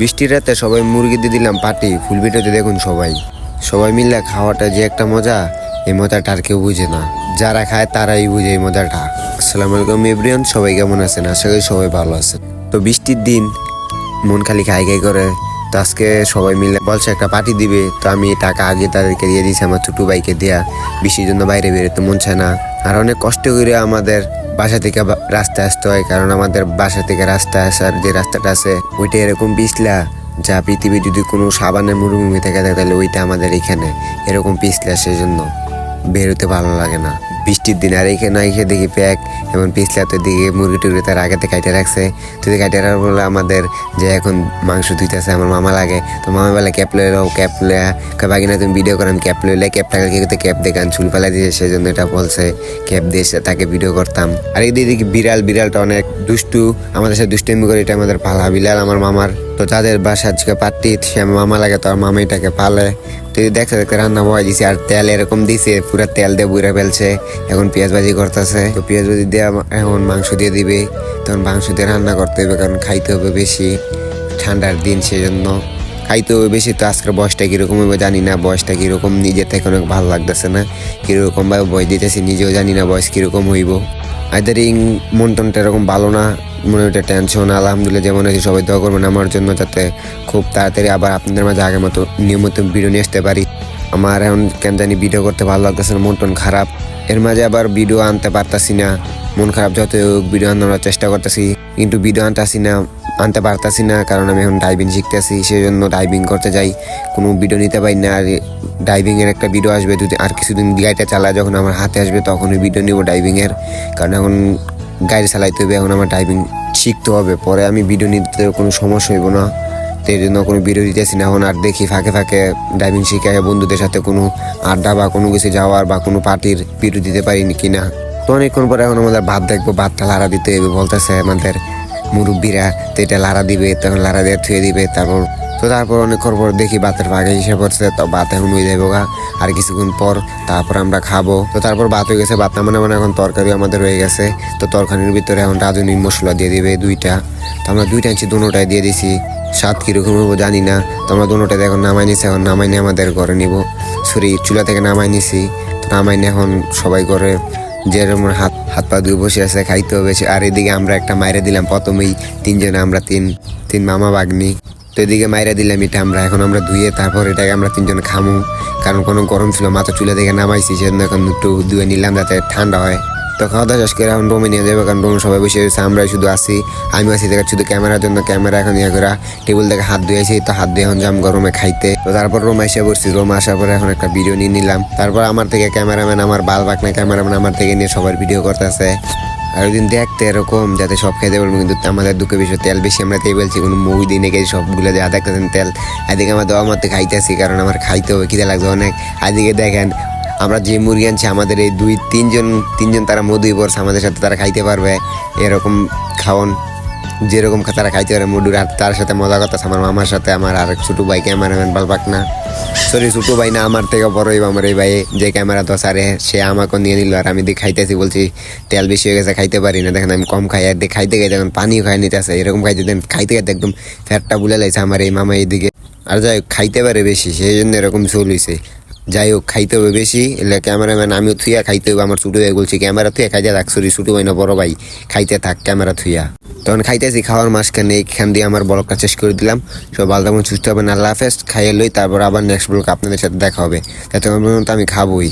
বৃষ্টির রাতে সবাই মুরগি দিয়ে দিলাম পাটি, ফুল ভিডিওতে দেখুন সবাই। সবাই মিললে খাওয়াটা যে একটা মজা, এই মজাটা আর কেউ বুঝে না। যারা খায় তারাই বুঝে এই মজাটা। আসসালামু আলাইকুম এভরিয়ান সবাই কেমন আছেন? আশা করি সবাই ভালো আছেন। তো বৃষ্টির দিন মন খালি খাই খাই করে, তো আজকে সবাই মিলে বলছে একটা পার্টি দিবে, তো আমি টাকা আগে তাদেরকে দিয়ে দিয়েছি, আমার ছোটো ভাইকে দেয়া। বৃষ্টির জন্য বাইরে বেরোতে মন চায় না। আর অনেক কষ্ট করে আমাদের বাসা থেকে রাস্তা আসতে হয়, কারণ আমাদের বাসা থেকে রাস্তা আসার যে রাস্তাটা আছে, ওইটা এরকম পিছলা, যা পৃথিবী যদি কোনো সাবানের মরুভূমি থেকে থাকে, তাহলে ওইটা আমাদের এখানে এরকম পিছলা সেই জন্য বেরোতে ভালো লাগে না। বৃষ্টির দিন, আর এখানে এসে দেখি প্যাক, এমন পিছলা তো দিকে মুরগি টুরগি তার আগেতে কাইটে রাখছে। তো কাইটে রাখার বলে আমাদের যে এখন মাংস ধুইতেছে, আমার মামা লাগে। তো মামা বলে, ক্যাপ লয়ে রাও ক্যাপ লয়ে বাকি না তুমি ভিডিও করো, আমি ক্যাপ লইলে ক্যাপ টাকা ক্যাপ দেখে আমি চুল পালা দিয়েছে সেই জন্য এটা বলছে, ক্যাপ দিয়েছে তাকে ভিডিও করতাম। আর এই দিকে বিড়াল, বিড়ালটা অনেক দুষ্টু, আমাদের সাথে দুষ্টুমি করে, এটা আমাদের পালা, বিড়াল আমার মামার। তো যাদের বাসা আজকে পার্টি, সে মামা লাগে তো এটাকে পালে। তো এই দেখতে দেখতে রান্না বয় দিছে, আর তেল এরকম দিছে, পুরা তেল দিয়ে বুড়ে ফেলছে। এখন পেঁয়াজ ভাজি করতেছে। তো পেঁয়াজ ভাজি দিয়ে এখন মাংস দিয়ে দিবে। তখন মাংস দিয়ে রান্না করতে হবে, কারণ খাইতে হবে বেশি। ঠান্ডার দিন সেজন্য। খাইতে হবে বেশি, তো আজকের বয়সটা কীরকম হবে জানি না। বয়সটা কীরকম, নিজের থেকে অনেক ভালো লাগতেছে না। কীরকম ভাবে বয়স দিতেছি, নিজেও জানি না বয়স কীরকম হইব। আইদার মন টনটা এরকম ভালো না, মনে ওটা টেনশন আলহামদুলিল্লাহ যেমন আছে, সবাই দোয়া করবেন আমার জন্য যাতে খুব তাড়াতাড়ি আবার আপনাদের মাঝে আগের মতো নিয়মিত ভিডিও নিয়ে আসতে পারি। আমার এখন কেন জানি ভিডিও করতে ভালো লাগতেছে না মন টন খারাপ। এর মাঝে আবার ভিডিও আনতে পারতাছি না। মন খারাপ যত হোক ভিডিও আনার চেষ্টা করতেছি, কিন্তু ভিডিও আনতেছি না, আনতে পারতাছি না, কারণ আমি এখন ডাইভিং শিখতেছি সেই জন্য ডাইভিং করতে যাই। কোনো ভিডিও নিতে পারি না, আর ডাইভিং এর একটা ভিডিও আসবে, যদি আর কিছুদিন গাড়িটা চালায়, যখন আমার হাতে আসবে তখনই ভিডিও নিব ডাইভিং এর। কারণ এখন গাড়ি চালাইতে হবে, এখন আমার ড্রাইভিং শিখতে হবে। পরে আমি ভিডিও নিতে কোনো সমস্যা হইব না। তো এই জন্য কোনো ভিডিও দিতেছি না, এখন আর দেখি ফাঁকে ফাঁকে ড্রাইভিং শিখে বন্ধুদের সাথে কোনো আড্ডা বা কোনো কিছু যাওয়ার বা কোনো পার্টির ভিডিও দিতে পারিনি কিনা। তো অনেকক্ষণ পরে এখন আমাদের ভাত দেখব ভাতটা লাড়া দিতে হবে বলতেছে আমাদের মুরব্বীরা, তো এটা লাড়া দিবে, তখন লাড়া দিয়ে থুয়ে দিবে, তারপর, তো তারপর অনেকক্ষণ পর দেখি ভাতের ভাগে হিসেবে পড়ছে তো ভাত এখন হয়ে যাব গা, আর কিছুক্ষণ পর তারপর আমরা খাব। তো তারপর ভাত হয়ে গেছে ভাত মানে মানে এখন তরকারি আমাদের হয়ে গেছে, তো তরকারির ভিতরে এখন রাঁধুনি মশলা দিয়ে দিবে দুইটা। তো আমরা দুইটা ইঞ্চি দুটাই দিয়ে দিছি, স্বাদ কীরকম হব জানি না, তো আমরা দুটাই এখন নামাই নিছি, এখন নামাই নিয়ে আমাদের ঘরে নিব। সরি, চুলা থেকে নামাই নিছি, তো নামাই নিয়ে এখন সবাই করে যেরকম হাত হাত পা ধুয়ে বসে আছে, খাইতে হবে আর এদিকে আমরা একটা মাইরে দিলাম, প্রথমেই তিনজনে আমরা তিন তিন মামা বাগনি তো এদিকে মাইরা দিলাম এটা আমরা, এখন আমরা ধুয়ে তারপর এটাকে আমরা তিনজন খামু। কারণ কোনো গরম ছিল, মাথা চুলে দেখে নামাইছি, সেজন্য এখন একটু ধুয়ে নিলাম যাতে ঠান্ডা হয়। তো খাওয়া দাওয়া শেষ করে এখন রুমে নিয়ে যাবে, কারণ রুমে সবাই বসে রয়েছে আমরাই শুধু আসি আমি আছি দেখে, শুধু ক্যামেরার জন্য ক্যামেরা এখন ইয়ে করে। টেবিল থেকে হাত ধুয়েছি, তো হাত ধুয়ে এখন যাম গরমে খাইতে। তো তারপর রুমে এসে পড়ছি রুমে আসার পরে এখন একটা ভিডিও নিয়ে নিলাম। তারপর আমার থেকে ক্যামেরাম্যান, আমার বাল বাকনা ক্যামেরাম্যান আমার থেকে নিয়ে সবার ভিডিও করতেছে। আর ওই দিন দেখতে এরকম, যাতে সব খেতে পারব কিন্তু আমাদের দুঃখে বেশি তেল বেশি আমরা তাই বলছি কোনো মুভি দিনে গেছি সবগুলো যা দেখতেছেন তেল। এদিকে আমার দেওয়া মতো খাইতেছি, কারণ আমার খাইতে হবে, খিদে লাগছে অনেক। এদিকে দেখেন আমরা যে মুরগি আনছি, আমাদের এই দুই, তিনজন তিনজন তারা মধু পড়ছে আমাদের সাথে তারা খাইতে পারবে। এরকম খাওয়ান, যেরকম তারা খাইতে পারে মুডুর আর তার সাথে মজা করতেছে আমার মামার সাথে, আমার আরেক ছোটো ভাই ক্যামেরাম্যান বালবাক না। সরি ছোটো ভাই না, আমার থেকে বড় আমার এই ভাই, যে ক্যামেরা দশ আরে সে আমাকে নিয়ে নিল, আর আমি দিয়ে খাইতেছি, বলছি, তেল বেশি হয়ে গেছে, খাইতে পারি না। দেখেন, আমি কম খাই, আর দিয়ে খাইতে খাইতে এখন পানিও খাই নিতেছে, এরকম খাইতে দেন, খাইতে খাইতে একদম ফ্যাটটা বুলে লাগছে আমার এই মামা এইদিকে। আর যাই খাইতে পারে বেশি, সেই জন্য এরকম চলিছে যাই হোক, খাইতে হবে বেশি। এলে ক্যামেরাম্যান, আমিও থুইয়া খাইতে হবে আমার ছোটো হয়ে বলছি, ক্যামেরা থুয়া খাইতে থাক সরি ছোটো হয় না, বড় ভাই, খাইতে থাক, ক্যামেরা থুইয়া। তখন খাইতেছি, খাওয়ার মাঝখানে এইখান দিয়ে আমার ব্লগটা শেষ করে দিলাম। সব ভালো থাকুন, সুস্থ হবেন, আল্লাহ হাফেজ। খাইয়ে লই, তারপর আবার নেক্সট ব্লগ আপনাদের সাথে দেখা হবে। তাতে পর্যন্ত আমি খাবোই।